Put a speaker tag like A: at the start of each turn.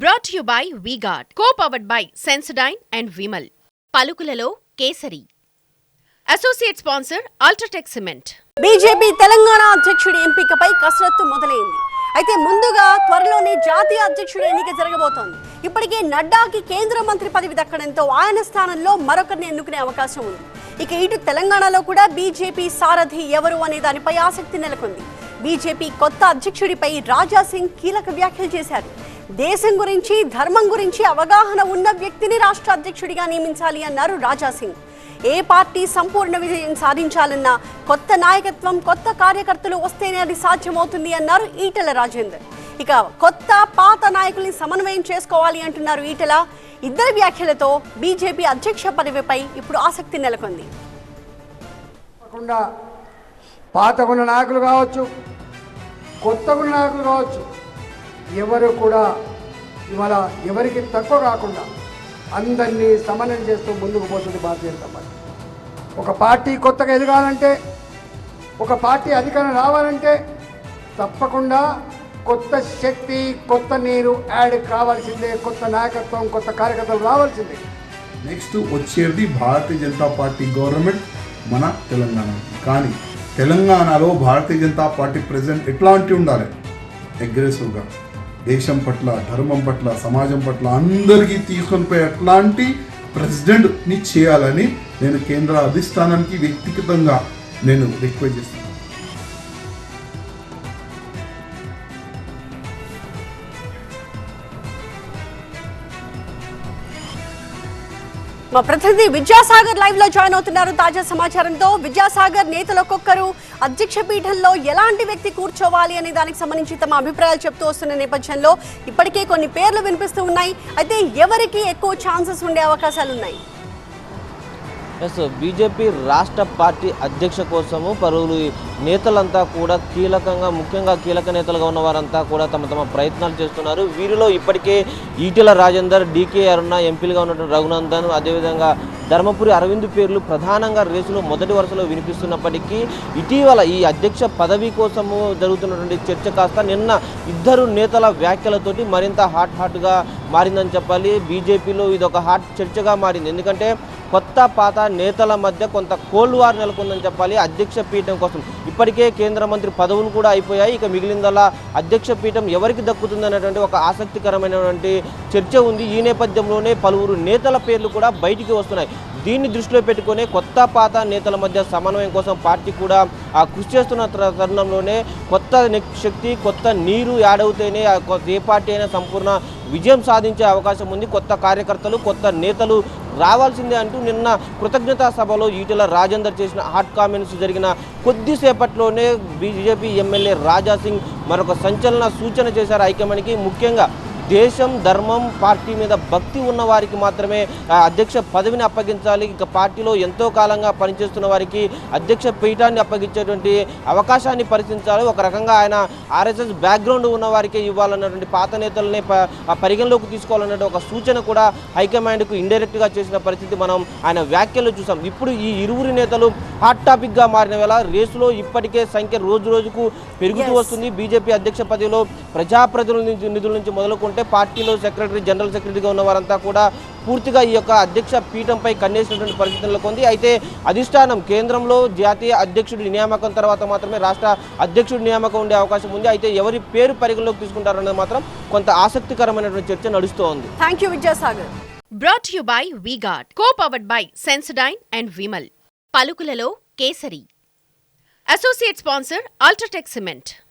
A: Brought you by V Guard co powered by Sensodyne and Vimal పలుకులలో kesari. Associate sponsor UltraTech cement
B: BJP Telangana అధ్యక్షుడి ఎంపికపై కసరత్తు మొదలైంది. అయితే ముందుగా త్వరలోనే జాతీయ అధ్యక్షుడి ఎన్నిక జరగబోతోంది. ఇప్పటికే నడ్డాకి కేంద్ర మంత్రి పదవి దక్కడంతో ఆయన స్థానంలో మరొకరిని ఎన్నుకునే అవకాశం ఉంది. ఇక ఇటు తెలంగాణలో కూడా బీజేపీ సారథి ఎవరు అనే దానిపై ఆసక్తి నెలకొంది. బీజేపీ కొత్త అధ్యక్షుడిపై రాజా సింగ్ కీలక వ్యాఖ్యలు చేశారు. దేశం గురించి ధర్మం గురించి అవగాహన ఉన్న వ్యక్తిని రాష్ట్ర అధ్యక్షుడిగా నియమించాలి అన్నారు రాజా సింగ్. ఏ పార్టీ సంపూర్ణ విజయం సాధించాలన్నా కొత్త నాయకత్వం కొత్త కార్యకర్తలు వస్తేనే అది సాధ్యమవుతుంది అన్నారు ఈటెల రాజేందర్. ఇక కొత్త పాత నాయకుల్ని సమన్వయం చేసుకోవాలి అంటున్నారు ఈటెల. ఇద్దరి వ్యాఖ్యలతో బీజేపీ అధ్యక్ష పదవిపై ఇప్పుడు ఆసక్తి నెలకొంది.
C: పాత పాతకున్న నాయకులు కావచ్చు కొత్తగున్న నాయకులు కావచ్చు ఎవరు కూడా ఇవాళ ఎవరికి తక్కువ కాకుండా అందరినీ సమన్వయం చేస్తూ ముందుకు పోతుంది భారతీయ జనతా పార్టీ. ఒక పార్టీ కొత్తగా ఎదగాలంటే ఒక పార్టీ అధికారం రావాలంటే తప్పకుండా కొత్త శక్తి కొత్త నీరు యాడ్ కావాల్సిందే కొత్త నాయకత్వం కొత్త కార్యకర్తలు రావాల్సిందే.
D: నెక్స్ట్ వచ్చేది భారతీయ జనతా పార్టీ గవర్నమెంట్ మన తెలంగాణ. కానీ తెలంగాణలో భారతీయ జనతా పార్టీ ప్రెసిడెంట్ ఎట్లాంటి ఉండాలి? అగ్రెసివ్గా దేశం పట్ల ధర్మం పట్ల సమాజం పట్ల అందరికీ తీసుకునిపోయి అట్లాంటి ప్రెసిడెంట్ని చేయాలని నేను కేంద్ర అధిష్టానానికి వ్యక్తిగతంగా నేను రిక్వెస్ట్ చేస్తాను
B: మా ప్రతినిధి విద్యాసాగర్ లైవ్లో జాయిన్ అవుతున్నారు. తాజా సమాచారంతో విద్యాసాగర్ నేతలు ఒక్కొక్కరు అధ్యక్ష పీఠంలో ఎలాంటి వ్యక్తి కూర్చోవాలి అనే దానికి సంబంధించి తమ అభిప్రాయాలు చెప్తూ వస్తున్న నేపథ్యంలో ఇప్పటికే కొన్ని పేర్లు వినిపిస్తూ ఉన్నాయి. అయితే ఎవరికి ఎక్కువ ఛాన్సెస్ ఉండే అవకాశాలు ఉన్నాయి?
E: ఎస్ బీజేపీ రాష్ట్ర పార్టీ అధ్యక్ష కోసము పలువురు నేతలంతా కూడా కీలకంగా ముఖ్యంగా కీలక నేతలుగా ఉన్న వారంతా కూడా తమ తమ ప్రయత్నాలు చేస్తున్నారు. వీరిలో ఇప్పటికే ఈటెల రాజేందర్ డీకే అరుణ ఎంపీలుగా ఉన్నటువంటి రఘునందన్ అదేవిధంగా ధర్మపురి అరవింద్ పేర్లు ప్రధానంగా రేసులో మొదటి వరుసలో వినిపిస్తున్నప్పటికీ ఇటీవల ఈ అధ్యక్ష పదవి కోసము జరుగుతున్నటువంటి చర్చ కాస్త నిన్న ఇద్దరు నేతల వ్యాఖ్యలతోటి మరింత హాట్ హాట్గా మారిందని చెప్పాలి. బీజేపీలో ఇది ఒక హాట్ చర్చగా మారింది. ఎందుకంటే కొత్త పాత నేతల మధ్య కొంత కోల్డ్ వార్ నెలకొందని చెప్పాలి. అధ్యక్ష పీఠం కోసం ఇప్పటికే కేంద్ర మంత్రి పదవులు కూడా అయిపోయాయి. ఇక మిగిలిందల్లా అధ్యక్ష పీఠం ఎవరికి దక్కుతుందనేటువంటి ఒక ఆసక్తికరమైనటువంటి చర్చ ఉంది. ఈ నేపథ్యంలోనే పలువురు నేతల పేర్లు కూడా బయటికి వస్తున్నాయి. దీన్ని దృష్టిలో పెట్టుకునే కొత్త పాత నేతల మధ్య సమన్వయం కోసం పార్టీ కూడా ఆ కృషి చేస్తున్న తరుణంలోనే కొత్త శక్తి కొత్త నీరు యాడ్ అవుతేనే ఆ ఏ పార్టీ అయినా సంపూర్ణ విజయం సాధించే అవకాశం ఉంది. కొత్త కార్యకర్తలు కొత్త నేతలు రావాల్సిందే అంటూ నిన్న కృతజ్ఞతా సభలో ఈటెల రాజేందర్ చేసిన హాట్ కామెంట్స్ జరిగిన కొద్దిసేపట్లోనే బీజేపీ ఎమ్మెల్యే రాజా సింగ్ మరొక సంచలన సూచన చేశారు హైకమాండ్కి ముఖ్యంగా దేశం ధర్మం పార్టీ మీద భక్తి ఉన్న వారికి మాత్రమే అధ్యక్ష పదవిని అప్పగించాలి. ఇక పార్టీలో ఎంతో కాలంగా పనిచేస్తున్న వారికి అధ్యక్ష పీఠాన్ని అప్పగించేటువంటి అవకాశాన్ని పరిశీలించాలి. ఒక రకంగా ఆయన ఆర్ఎస్ఎస్ బ్యాక్గ్రౌండ్ ఉన్న వారికి ఇవ్వాలన్నటువంటి పాత నేతలనే పరిగణలోకి తీసుకోవాలన్నటువంటి ఒక సూచన కూడా హైకమాండ్కు ఇండైరెక్ట్గా చేసిన పరిస్థితి మనం ఆయన వ్యాఖ్యలు చూసాం. ఇప్పుడు ఈ ఇరువురి నేతలు హాట్ టాపిక్గా మారిన వేళ రేసులో ఇప్పటికే సంఖ్య రోజు రోజుకు పెరుగుతూ. వస్తుంది. బీజేపీ అధ్యక్ష పదవిలో ప్రజాప్రతినిధి నిధుల నుంచి మొదలుకుంటే పార్టీలో సెక్రటరీ జనరల్ సెక్రటరీగా ఉన్న వారంతా కూడా పూర్తిగా ఈ యొక్క అధ్యక్ష పీఠంపై కన్నేసినటువంటి పరిస్థితుల్లో ఉంది అయితే అధిష్టానం కేంద్రంలో జాతీయ అధ్యక్షుడి నియామకం తర్వాత మాత్రమే రాష్ట్ర అధ్యక్షుడి నియామకం ఉండే అవకాశం ఉంది. అయితే ఎవరి పేరు పరిగణలోకి తీసుకుంటారన్నది మాత్రం కొంత ఆసక్తికరమైనటువంటి చర్చ నడుస్తోంది.
B: Thank you Vidyasagar.
A: Brought you by V Guard co powered by Sensodyne and Vimal పలుకులలో kesari. Associate sponsor UltraTech cement